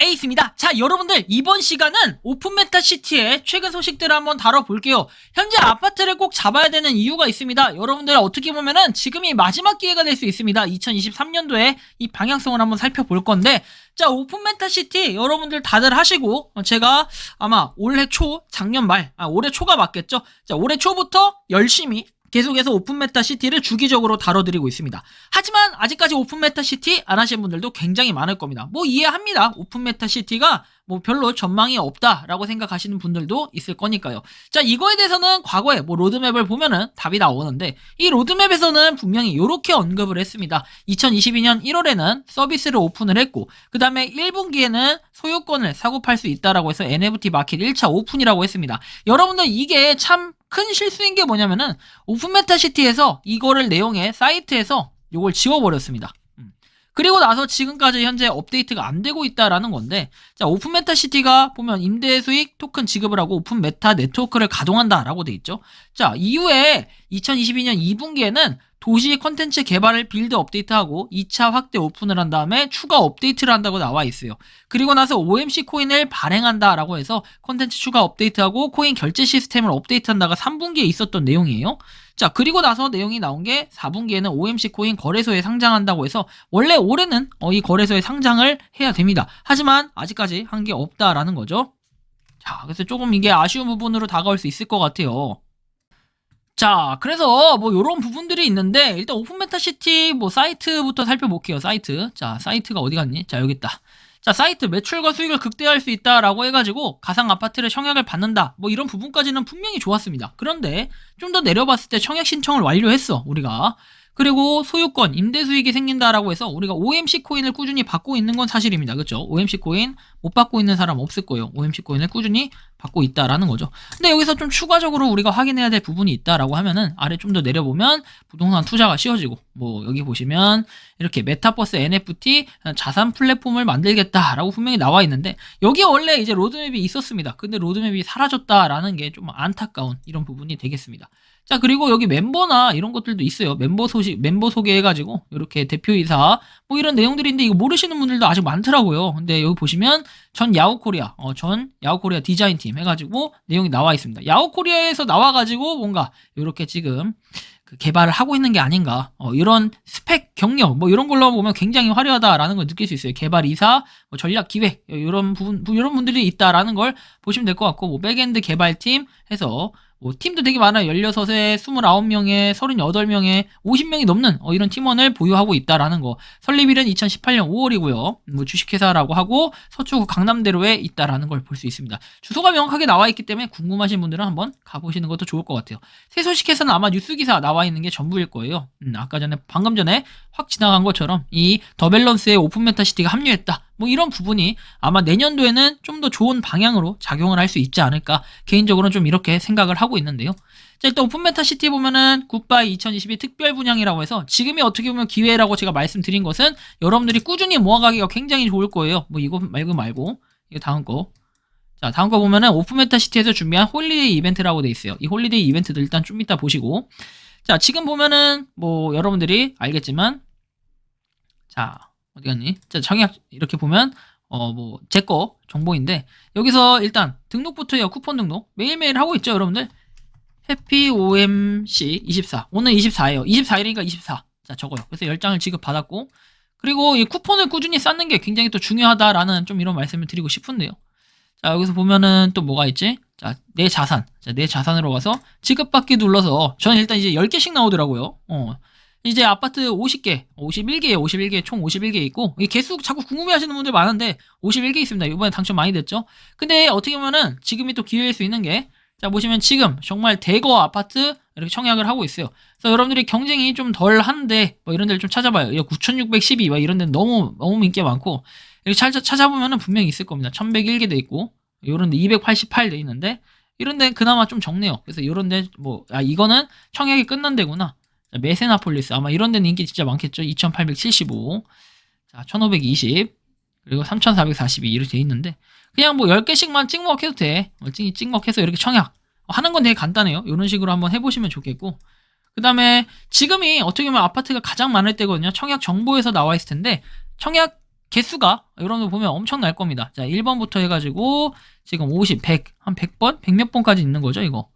에이스입니다. 자 여러분들 이번 시간은 오픈메타 시티의 최근 소식들을 한번 다뤄볼게요. 현재 아파트를 꼭 잡아야 되는 이유가 있습니다. 여러분들 어떻게 보면은 지금이 마지막 기회가 될 수 있습니다. 2023년도에 이 방향성을 한번 살펴볼 건데 자 오픈메타 시티 여러분들 다들 하시고 어, 제가 아마 올해 초 작년 말 아, 올해 초가 맞겠죠? 자 올해 초부터 열심히 계속해서 오픈메타 시티를 주기적으로 다뤄드리고 있습니다. 하지만 아직까지 오픈메타 시티 안 하신 분들도 굉장히 많을 겁니다. 뭐 이해합니다. 오픈메타 시티가 뭐 별로 전망이 없다라고 생각하시는 분들도 있을 거니까요. 자, 이거에 대해서는 과거에 뭐 로드맵을 보면은 답이 나오는데 이 로드맵에서는 분명히 이렇게 언급을 했습니다. 2022년 1월에는 서비스를 오픈을 했고 그 다음에 1분기에는 소유권을 사고 팔 수 있다라고 해서 NFT 마켓 1차 오픈이라고 했습니다. 여러분들 이게 참 큰 실수인 게 뭐냐면은 오픈메타시티에서 이거를 내용에 사이트에서 이걸 지워버렸습니다. 음. 그리고 나서 지금까지 현재 업데이트가 안 되고 있다라는 건데, 자, 오픈메타시티가 보면 임대 수익 토큰 지급을 하고 오픈메타 네트워크를 가동한다라고 돼 있죠. 자, 이후에 2022년 2분기에는 도시 컨텐츠 개발을 빌드 업데이트하고 2차 확대 오픈을 한 다음에 추가 업데이트를 한다고 나와 있어요. 그리고 나서 OMC 코인을 발행한다라고 해서 컨텐츠 추가 업데이트하고 코인 결제 시스템을 업데이트한다가 3분기에 있었던 내용이에요. 자, 그리고 나서 내용이 나온 게 4분기에는 OMC 코인 거래소에 상장한다고 해서 원래 올해는 어, 이 거래소에 상장을 해야 됩니다. 하지만 아직까지 한 게 없다라는 거죠. 자, 그래서 조금 이게 아쉬운 부분으로 다가올 수 있을 것 같아요. 자, 그래서 뭐 요런 부분들이 있는데 일단 오픈메타시티 뭐 사이트부터 살펴볼게요. 사이트. 자, 사이트가 어디 갔니? 자, 여기 있다. 자, 사이트 매출과 수익을 극대화할 수 있다라고 해가지고 가상 아파트를 청약을 받는다. 뭐 이런 부분까지는 분명히 좋았습니다. 그런데 좀 더 내려봤을 때 청약 신청을 완료했어. 우리가. 그리고 소유권, 임대 수익이 생긴다라고 해서 우리가 OMC 코인을 꾸준히 받고 있는 건 사실입니다. 그렇죠? OMC 코인 못 받고 있는 사람 없을 거예요. OMC 코인을 꾸준히 받고 있다라는 거죠. 근데 여기서 좀 추가적으로 우리가 확인해야 될 부분이 있다라고 하면은 아래 좀 더 내려보면 부동산 투자가 쉬워지고 뭐 여기 보시면 이렇게 메타버스 NFT 자산 플랫폼을 만들겠다라고 분명히 나와 있는데 여기 원래 이제 로드맵이 있었습니다. 근데 로드맵이 사라졌다라는 게 좀 안타까운 이런 부분이 되겠습니다. 자, 그리고 여기 멤버나 이런 것들도 있어요. 멤버 소식, 멤버 소개해가지고, 이렇게 대표이사, 뭐 이런 내용들인데, 이거 모르시는 분들도 아직 많더라고요. 근데 여기 보시면, 전 야후 코리아, 어, 전 야후 코리아 디자인 팀 해가지고, 내용이 나와 있습니다. 야후 코리아에서 나와가지고, 뭔가, 이렇게 지금, 그 개발을 하고 있는 게 아닌가. 어, 이런 스펙 경력, 뭐 이런 걸로 보면 굉장히 화려하다라는 걸 느낄 수 있어요. 개발 이사, 뭐 전략 기획, 이런 부분, 이런 분들이 있다라는 걸 보시면 될 것 같고, 뭐 백엔드 개발팀 해서, 뭐 팀도 되게 많아요. 16에 29명에 38명에 50명이 넘는 어, 이런 팀원을 보유하고 있다라는 거. 설립일은 2018년 5월이고요. 뭐 주식회사라고 하고 서초구 강남대로에 있다라는 걸 볼 수 있습니다. 주소가 명확하게 나와 있기 때문에 궁금하신 분들은 한번 가보시는 것도 좋을 것 같아요. 새 소식에서는 아마 뉴스 기사 나와 있는 게 전부일 거예요. 음, 아까 전에 방금 전에 확 지나간 것처럼 이 더 밸런스에 오픈 메타시티가 합류했다. 뭐 이런 부분이 아마 내년도에는 좀 더 좋은 방향으로 작용을 할 수 있지 않을까 개인적으로는 좀 이렇게 생각을 하고 있는데요. 자 일단 오픈메타시티 보면은 굿바이 2022 특별 분양이라고 해서 지금이 어떻게 보면 기회라고 제가 말씀드린 것은 여러분들이 꾸준히 모아가기가 굉장히 좋을 거예요. 뭐 이거 말고 말고 이거 다음 거. 자 다음 거 보면은 오픈메타시티에서 준비한 홀리데이 이벤트라고 돼 있어요. 이 홀리데이 이벤트들 일단 좀 이따 보시고 자 지금 보면은 뭐 여러분들이 알겠지만 자 어디 갔니? 자, 청약 이렇게 보면 어 뭐 제 거 정보인데 여기서 일단 등록부터요. 쿠폰 등록 매일매일 하고 있죠, 여러분들. 해피 OMC 24. 오늘 24예요. 24일이니까 24. 자, 적어요. 그래서 10장을 지급받았고 그리고 이 쿠폰을 꾸준히 쌓는 게 굉장히 또 중요하다라는 좀 이런 말씀을 드리고 싶은데요. 자, 여기서 보면은 또 뭐가 있지? 자, 내 자산. 자, 내 자산으로 가서 지급받기 눌러서 저는 일단 이제 10개씩 나오더라고요. 어. 이제 아파트 50개, 51개에 51개, 총 51개 있고, 이 개수 자꾸 궁금해 하시는 분들 많은데, 51개 있습니다. 이번에 당첨 많이 됐죠? 근데 어떻게 보면은 지금이 또 기회일 수 있는 게, 자, 보시면 지금 정말 대거 아파트 이렇게 청약을 하고 있어요. 그래서 여러분들이 경쟁이 좀 덜 한데, 뭐 이런 데를 좀 찾아봐요. 9612, 막 이런 데는 너무, 너무 인기가 많고, 이렇게 찾아, 찾아보면은 분명히 있을 겁니다. 1101개 돼 있고, 요런 데 288돼 있는데, 이런 데는 그나마 좀 적네요. 그래서 요런 데, 뭐, 아, 이거는 청약이 끝난 데구나. 자, 메세나폴리스 아마 이런 데는 인기 진짜 많겠죠. 2875. 자, 1520. 그리고 3442 이렇게 돼 있는데 그냥 뭐 10개씩만 찍먹해도 돼. 어, 찍, 찍먹해서 이렇게 청약 어, 하는 건 되게 간단해요. 이런 식으로 한번 해보시면 좋겠고 그 다음에 지금이 어떻게 보면 아파트가 가장 많을 때거든요. 청약 정보에서 나와 있을 텐데 청약 개수가 여러분들 보면 엄청 날 겁니다. 자, 1번부터 해가지고 지금 50, 100, 한 100번? 100몇 번까지 있는 거죠, 이거.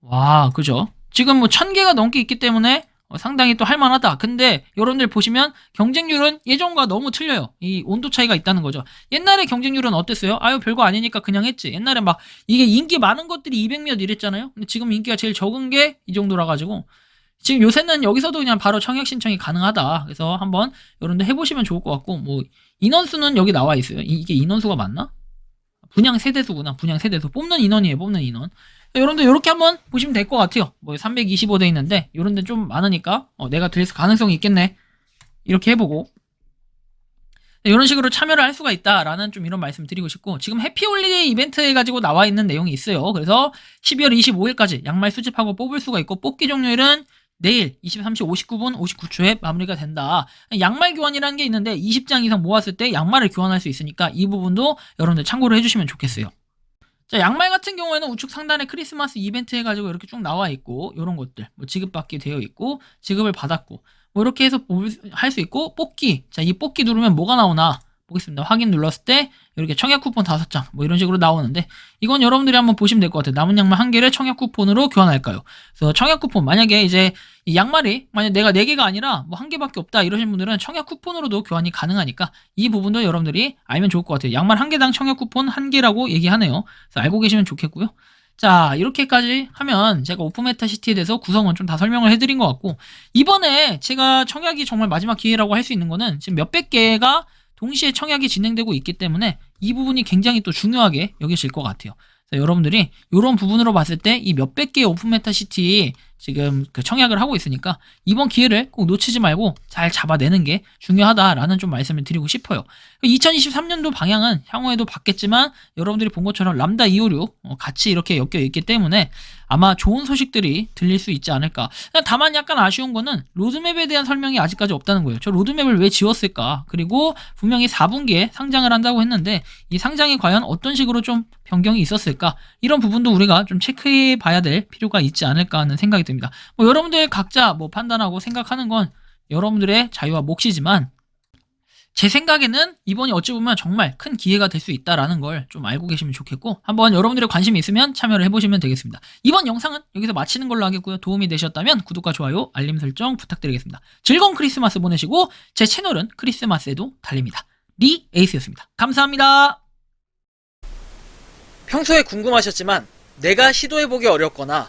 와, 그죠? 지금 뭐 1000개가 넘게 있기 때문에 어, 상당히 또 할만하다. 근데 여러분들 보시면 경쟁률은 예전과 너무 틀려요. 이 온도 차이가 있다는 거죠. 옛날에 경쟁률은 어땠어요? 아유, 별거 아니니까 그냥 했지. 옛날에 막 이게 인기 많은 것들이 200몇 이랬잖아요. 근데 지금 인기가 제일 적은 게 이 정도라 가지고 지금 요새는 여기서도 그냥 바로 청약 신청이 가능하다. 그래서 한번 여러분들 해보시면 좋을 것 같고 뭐 인원수는 여기 나와 있어요. 이- 이게 인원수가 맞나? 분양 세대수구나. 분양 세대수. 뽑는 인원이에요. 뽑는 인원. 여러분들 이렇게 한번 보시면 될 것 같아요. 뭐 325대 있는데 이런 데 좀 많으니까 어, 내가 될 가능성이 있겠네. 이렇게 해보고 이런 식으로 참여를 할 수가 있다라는 좀 이런 말씀 드리고 싶고 지금 해피홀리데이 이벤트 해가지고 나와 있는 내용이 있어요. 그래서 12월 25일까지 양말 수집하고 뽑을 수가 있고 뽑기 종료일은 내일 23시 59분 59초에 마무리가 된다. 양말 교환이라는 게 있는데 20장 이상 모았을 때 양말을 교환할 수 있으니까 이 부분도 여러분들 참고를 해주시면 좋겠어요. 자, 양말 같은 경우에는 우측 상단에 크리스마스 이벤트 해가지고 이렇게 쭉 나와 있고, 요런 것들. 뭐 지급받기 되어 있고, 지급을 받았고, 뭐 이렇게 해서 할 수 있고, 뽑기. 자, 이 뽑기 누르면 뭐가 나오나 보겠습니다. 확인 눌렀을 때, 이렇게 청약 쿠폰 5장, 뭐 이런 식으로 나오는데, 이건 여러분들이 한번 보시면 될 것 같아요. 남은 양말 한 개를 청약 쿠폰으로 교환할까요? 그래서 청약 쿠폰, 만약에 이제 이 양말이, 만약 내가 4개가 아니라 뭐 한 개밖에 없다 이러신 분들은 청약 쿠폰으로도 교환이 가능하니까, 이 부분도 여러분들이 알면 좋을 것 같아요. 양말 한 개당 청약 쿠폰 한 개라고 얘기하네요. 그래서 알고 계시면 좋겠고요. 자, 이렇게까지 하면 제가 오픈메타 시티에 대해서 구성은 좀 다 설명을 해드린 것 같고, 이번에 제가 청약이 정말 마지막 기회라고 할 수 있는 거는 지금 몇백 개가 동시에 청약이 진행되고 있기 때문에 이 부분이 굉장히 또 중요하게 여기실 것 같아요. 여러분들이 이런 부분으로 봤을 때 이 몇백 개의 오픈메타 시티 지금 그 청약을 하고 있으니까 이번 기회를 꼭 놓치지 말고 잘 잡아내는 게 중요하다라는 좀 말씀을 드리고 싶어요. 2023년도 방향은 향후에도 받겠지만 여러분들이 본 것처럼 람다 256 어, 같이 이렇게 엮여 있기 때문에 아마 좋은 소식들이 들릴 수 있지 않을까. 다만 약간 아쉬운 거는 로드맵에 대한 설명이 아직까지 없다는 거예요. 저 로드맵을 왜 지웠을까? 그리고 분명히 4분기에 상장을 한다고 했는데 이 상장이 과연 어떤 식으로 좀 변경이 있었을까? 이런 부분도 우리가 좀 체크해 봐야 될 필요가 있지 않을까 하는 생각이 듭 니다. 뭐 여러분들 각자 뭐 판단하고 생각하는 건 여러분들의 자유와 몫이지만 제 생각에는 이번이 어찌 보면 정말 큰 기회가 될 수 있다라는 걸 좀 알고 계시면 좋겠고 한번 여러분들의 관심이 있으면 참여를 해보시면 되겠습니다. 이번 영상은 여기서 마치는 걸로 하겠고요. 도움이 되셨다면 구독과 좋아요, 알림 설정 부탁드리겠습니다. 즐거운 크리스마스 보내시고 제 채널은 크리스마스에도 달립니다. 리 에이스였습니다. 감사합니다. 평소에 궁금하셨지만 내가 시도해보기 어렵거나